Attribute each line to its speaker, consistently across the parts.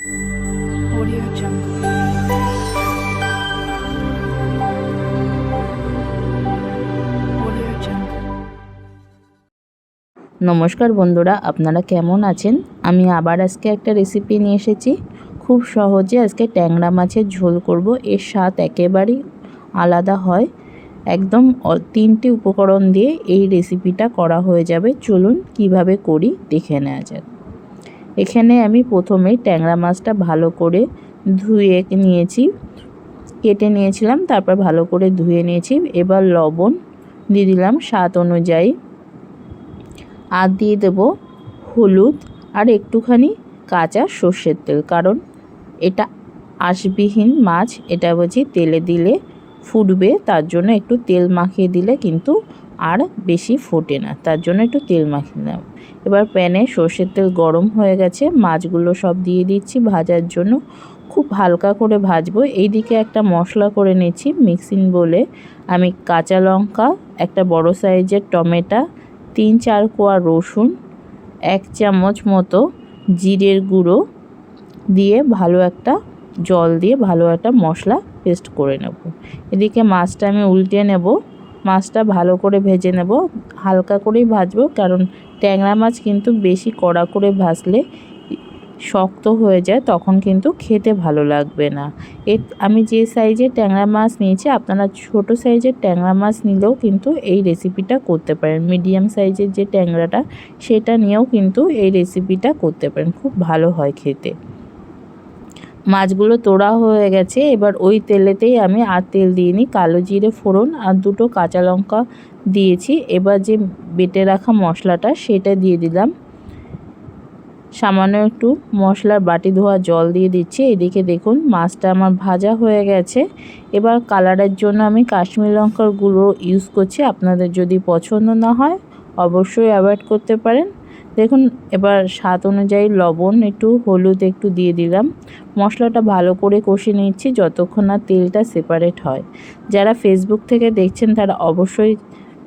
Speaker 1: Audio Jungle.
Speaker 2: নমস্কার বন্ধুরা, আপনারা কেমন আছেন? আমি আবার আজকে একটা রেসিপি নিয়ে এসেছি। খুব সহজে আজকে ট্যাংরা মাছের ঝোল করব। এর স্বাদ একেবারেই আলাদা হয়। একদম তিনটি উপকরণ দিয়ে এই রেসিপিটা করা হয়ে যাবে। চলুন কীভাবে করি, দেখে নেওয়া যাক। এখানে আমি প্রথমেই ট্যাংরা মাছটা ভালো করে ধুয়ে নিয়েছি, কেটে নিয়েছিলাম, তারপর ভালো করে ধুয়ে নিয়েছি। এবার লবণ দিয়ে দিলাম স্বাদ অনুযায়ী। আর দিয়ে দেব হলুদ আর একটুখানি কাঁচা সর্ষের তেল, কারণ এটা আঁশবিহীন মাছ, এটা বলছি তেলে দিলে ফুটবে, তার জন্য একটু তেল মাখিয়ে দিলে কিন্তু আর বেশি ফোটে না। তার জন্য একটু তেল মাখিয়ে দিলাম এবার প্যানে সর্ষের তেল গরম হয়ে গেছে। মাছগুলো সব দিয়ে দিচ্ছি ভাজার জন্য। খুব হালকা করে ভাজবো। এইদিকে একটা মশলা করে নিচ্ছি মিক্সিং বলে। আমি কাঁচা লঙ্কা, একটা বড় সাইজের টমেটো, তিন চার কোয়া রসুন, এক চামচ মতো জিরের গুঁড়ো দিয়ে ভালো একটা জল দিয়ে ভালো একটা মশলা পেস্ট করে নেব। এদিকে মাছটা আমি উল্টে নেব। মাছটা ভালো করে ভেজে নেব। হালকা করেই ভাজবো, কারণ ট্যাংরা মাছ কিন্তু বেশি কড়া করে ভাজলে শক্ত হয়ে যায়, তখন কিন্তু খেতে ভালো লাগবে না। এ আমি যে সাইজে ট্যাংরা মাছ নিয়েছি, আপনারা ছোট সাইজের ট্যাংরা মাছ নিলেও কিন্তু এই রেসিপিটা করতে পারেন। মিডিয়াম সাইজের যে ট্যাংরাটা, সেটা নিয়েও কিন্তু এই রেসিপিটা করতে পারেন, খুব ভালো হয় খেতে। মাছগুলো তোড়া হয়ে গেছে। এবার ওই তেলেতেই আমি আর তেল দিইনি, কালো জিরে ফোড়ন আর দুটো কাঁচা লঙ্কা দিয়েছি। এবার যে বেটে রাখা মশলাটা সেটা দিয়ে দিলাম। সামান্য একটু মশলার বাটি ধোয়া জল দিয়ে দিচ্ছি। এদিকে দেখুন মাছটা আমার ভাজা হয়ে গেছে। এবার কালারের জন্য আমি কাশ্মীর লঙ্কার গুঁড়ো ইউজ করছি। আপনাদের যদি পছন্দ না হয় অবশ্যই অ্যাভয়েড করতে পারেন। দেখুন, এবার স্বাদ অনুযায়ী লবণ, একটু হলুদ একটু দিয়ে দিলাম। মশলাটা ভালো করে কষে নিচ্ছি যতক্ষণ না তেলটা সেপারেট হয়। যারা ফেসবুক থেকে দেখছেন, তারা অবশ্যই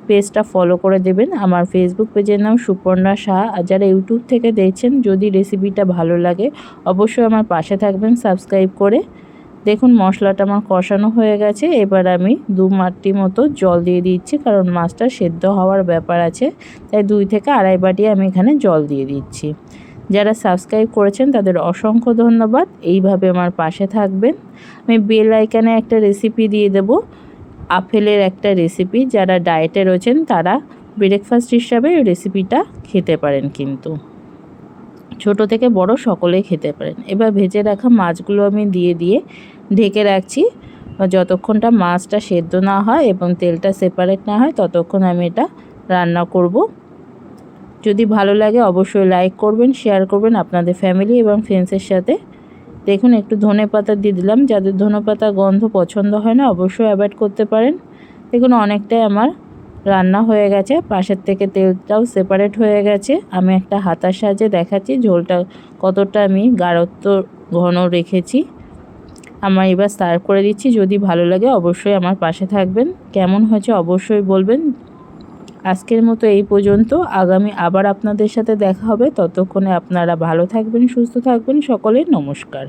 Speaker 2: পেজটা ফলো করে দেবেন। আমার ফেসবুক পেজের নাম সুপর্ণা শাহ আর যারা ইউটিউব থেকে দেখছেন, যদি রেসিপিটা ভালো লাগে, অবশ্যই আমার পাশে থাকবেন সাবস্ক্রাইব করে। দেখুন, মশলাটা আমার কষানো হয়ে গেছে। এবার আমি দু মাটি মতো জল দিয়ে দিচ্ছি, কারণ মাছটা সেদ্ধ হওয়ার ব্যাপার আছে। তাই দুই থেকে আড়াই বাটি আমি এখানে জল দিয়ে দিচ্ছি। যারা সাবস্ক্রাইব করেছেন, তাদের অসংখ্য ধন্যবাদ। এইভাবে আমার পাশে থাকবেন। আমি বেল আইকানে একটা রেসিপি দিয়ে দেবো। আপেলের একটা রেসিপি যারা ডায়েটে রয়েছেন, তারা ব্রেকফাস্ট হিসাবে রেসিপিটা খেতে পারেন কিন্তু। ছোট থেকে বড় সকলেই খেতে পারেন। এবার ভেজে রাখা মাছগুলো আমি দিয়ে দিয়ে ঢেকে রাখছি। যতক্ষণটা মাছটা সেদ্ধ না হয় এবং তেলটা সেপারেট না হয়, ততক্ষণ আমি এটা রান্না করব। যদি ভালো লাগে অবশ্যই লাইক করবেন শেয়ার করবেন আপনাদের ফ্যামিলি এবং ফ্রেন্ডসের সাথে। দেখুন, একটু ধনে পাতা দিয়ে দিলাম। যাদের ধনে পাতা গন্ধ পছন্দ হয় না, অবশ্যই অ্যাভয়েড করতে পারেন। দেখুন, অনেকটাই আমার রান্না হয়ে গেছে। পাশের থেকে তেলটাও সেপারেট হয়ে গেছে। আমি একটা হাতার সাহায্যে দেখাচ্ছি, ঝোলটা কতটা আমি গাঢ়ত্ব ঘন রেখেছি। আমার এবার সার্ভ করে দিচ্ছি। যদি ভালো লাগে অবশ্যই আমার পাশে থাকবেন। কেমন হয়েছে অবশ্যই বলবেন। আজকের মতো এই পর্যন্ত। আগামী আবার আপনাদের সাথে দেখা হবে। ততক্ষণে আপনারা ভালো থাকবেন, সুস্থ থাকবেন। সকলের নমস্কার।